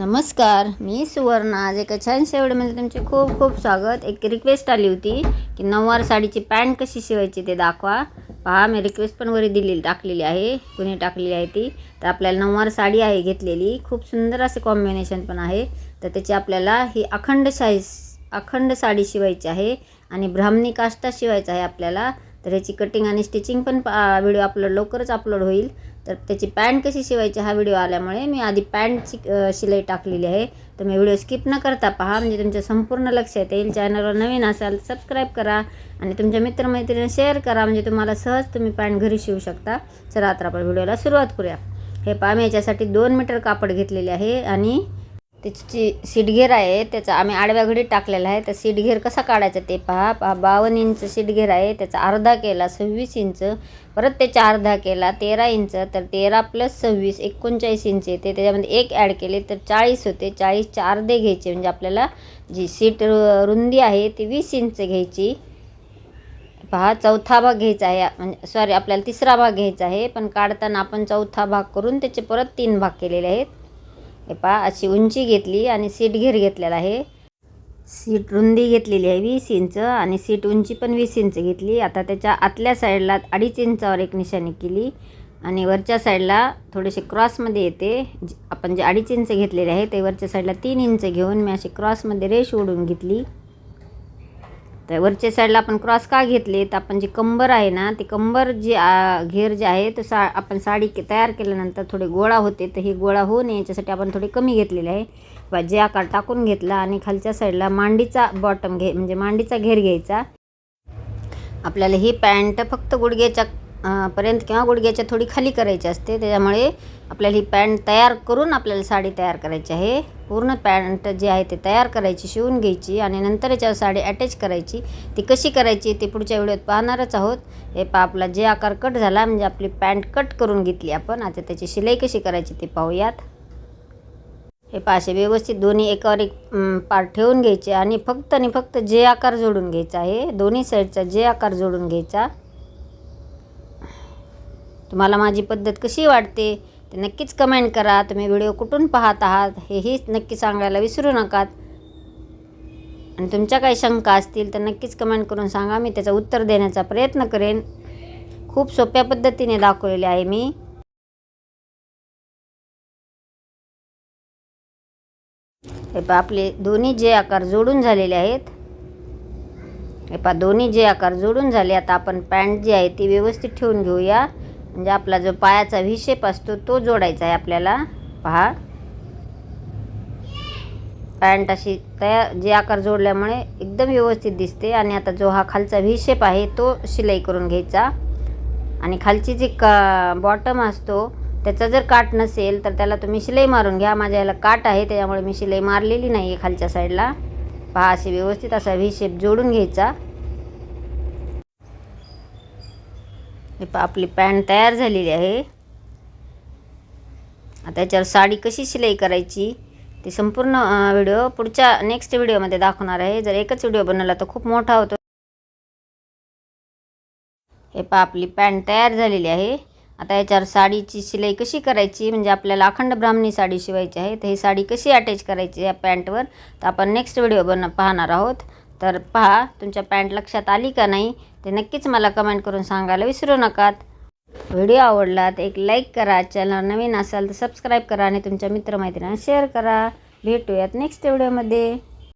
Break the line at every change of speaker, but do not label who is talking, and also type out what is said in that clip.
नमस्कार मी सुवर्णा. आज एका छान शेवडमध्ये तुमचे खूप खूप स्वागत. एक रिक्वेस्ट आली होती की नऊवार साडीची पॅन्ट कशी शिवायची ते दाखवा. पहा मी रिक्वेस्ट पण वरी दिलेली टाकलेली आहे. कुणी टाकलेली आहे ती. तर आपल्याला नऊवार साडी आहे घेतलेली. खूप सुंदर असे कॉम्बिनेशन पण आहे. तर त्याची आपल्याला ही अखंड शाही अखंड साडी शिवायची आहे आणि ब्राह्मणी काष्टा शिवायचा आहे आपल्याला. तर ह्याची कटिंग आणि स्टिचिंग पण व्हिडिओ अपलोड लवकरच अपलोड होईल. तर त्याची पॅन्ट कशी शिवायची हा व्हिडिओ आल्यामुळे मी आधी पॅन्टची शिलाई टाकलेली आहे. तर मी व्हिडिओ स्किप न करता पहा. म्हणजे तुमच्या संपूर्ण लक्षात येईल चॅनलवर नवीन असाल सबस्क्राईब करा. आणि तुमच्या मित्रमैत्रिणी शेअर करा. म्हणजे तुम्हाला सहज तुम्ही पॅन्ट घरी शिवू शकता. चला तर आपण व्हिडिओला सुरुवात करूया. हे पहा मी याच्यासाठी दोन मीटर कापड घेतलेले आहे. आणि त्याची सीटघेर आहे त्याचा आम्ही आडव्या घडीत टाकलेला आहे. तर सीटघेर कसा काढायचा ते पहा. पहा बावन्न इंच सीटघेर आहे. त्याचा अर्धा केला सव्वीस इंच. परत त्याचा अर्धा केला तेरा इंच. तर तेरा प्लस सव्वीस एकोणचाळीस इंच येते. त्याच्यामध्ये एक ॲड केले तर चाळीस होते. चाळीसच्या अर्धे घ्यायचे. म्हणजे आपल्याला जी सीट रु- रुंदी आहे ती वीस इंच घ्यायची. पहा चौथा भाग घ्यायचा आहे. म्हणजे सॉरी आपल्याला तिसरा भाग घ्यायचा आहे. पण काढताना आपण चौथा भाग करून त्याचे परत तीन भाग केलेले आहेत. हे पहा अशी उंची घेतली आणि सीट घेर घेतलेला आहे. सीट रुंदी घेतलेली आहे वीस इंच आणि सीट उंची पण वीस इंच घेतली. आता त्याच्या आतल्या साईडला अडीच इंचावर एक निशाणी केली आणि वरच्या साईडला थोडेसे क्रॉसमध्ये येते. जे- आपण जे अडीच इंच घेतलेले आहे ते वरच्या साईडला तीन इंच घेऊन मी अशी क्रॉसमध्ये रेष ओढून घेतली. तर वरच्या साईडला आपण क्रॉस का घेतले? तर आपण जी कंबर आहे ना ती कंबर जी घेर जे आहे तर सा आपण साडी के तयार केल्यानंतर थोडे गोळा होते. तर ही गोळा होऊ नये याच्यासाठी आपण थोडी कमी घेतलेले आहे. किंवा जे आकार टाकून घेतला आणि खालच्या साईडला मांडीचा बॉटम घे म्हणजे मांडीचा घेर घ्यायचा. आपल्याला ही पॅन्ट फक्त गुडघ्याच्या पर्यंत किंवा गुडघ्याच्या थोडी खाली करायची असते. त्याच्यामुळे आपल्याला ही पॅन्ट तयार करून आपल्याला साडी तयार करायची आहे. पूर्ण पॅन्ट जी आहे ते तयार करायची शिवून घ्यायची आणि नंतर याच्यावर साडी अटॅच करायची. ती कशी करायची ते पुढच्या व्हिडिओत पाहणारच आहोत. हे पा आपला जे आकार कट झाला म्हणजे आपली पॅन्ट कट करून घेतली आपण. आता त्याची शिलाई कशी करायची ते पाहूयात. हे पाशे व्यवस्थित दोन्ही एकावर एक पार्ट ठेवून घ्यायचे आणि फक्त आणि फक्त जे आकार जोडून घ्यायचा आहे दोन्ही साईडचा जे आकार जोडून घ्यायचा तुम्हाला माझी पद्धत कशी वाटते ते नक्कीच कमेंट करा. तुम्ही व्हिडिओ कुठून पाहत आहात हेही नक्की सांगायला विसरू नका. आणि तुमच्या काही शंका असतील तर नक्कीच कमेंट करून सांगा. मी त्याचं उत्तर देण्याचा प्रयत्न करेन. खूप सोप्या पद्धतीने दाखवलेले आहे मी. हे पा आपले दोन्ही जे आकार जोडून झालेले आहेत. हे पहा दोन्ही जे आकार जोडून झाले. आता आपण पॅन्ट जी आहे ती व्यवस्थित ठेवून घेऊया. म्हणजे आपला जो पायाचा व्ही शेप असतो तो जोडायचा आहे आपल्याला. पहा. पॅन्ट अशी तयार जे आकार जोडल्यामुळे एकदम व्यवस्थित दिसते. आणि आता जो हा खालचा व्ही शेप आहे तो शिलाई करून घ्यायचा. आणि खालची जी का बॉटम असतो त्याचा जर काट नसेल तर त्याला तुम्ही शिलाई मारून घ्या. माझ्या याला काट आहे त्याच्यामुळे मी शिलाई मारलेली नाही आहे खालच्या साईडला पहा अशी व्यवस्थित असा व्ही शेप जोडून घ्यायचा. हे पहा आपली पॅन्ट तयार झालेली आहे. आता याच्यावर साडी कशी शिलाई करायची ती संपूर्ण व्हिडिओ पुढच्या नेक्स्ट व्हिडिओमध्ये दाखवणार आहे. जर एकच व्हिडिओ बनवला तर खूप मोठा होतो. हे पहा आपली पॅन्ट तयार झालेली आहे. आता याच्यावर साडीची शिलाई कशी करायची म्हणजे आपल्याला अखंड ब्राह्मणी साडी शिवायची आहे तर ही साडी कशी अटॅच करायची या पॅन्टवर तर आपण नेक्स्ट व्हिडिओ बन पाहणार आहोत. तर पहा तुमच्या पॅन्ट लक्षात आली का नाही? ते नक्कीच मला कमेंट करून सांगायला विसरू नका व्हिडिओ आवडला तर एक लाईक करा चॅनल नवीन असाल तर सबस्क्राईब करा आणि तुमच्या मित्रमैत्रिणींना शेअर करा. भेटूयात नेक्स्ट व्हिडिओमध्ये.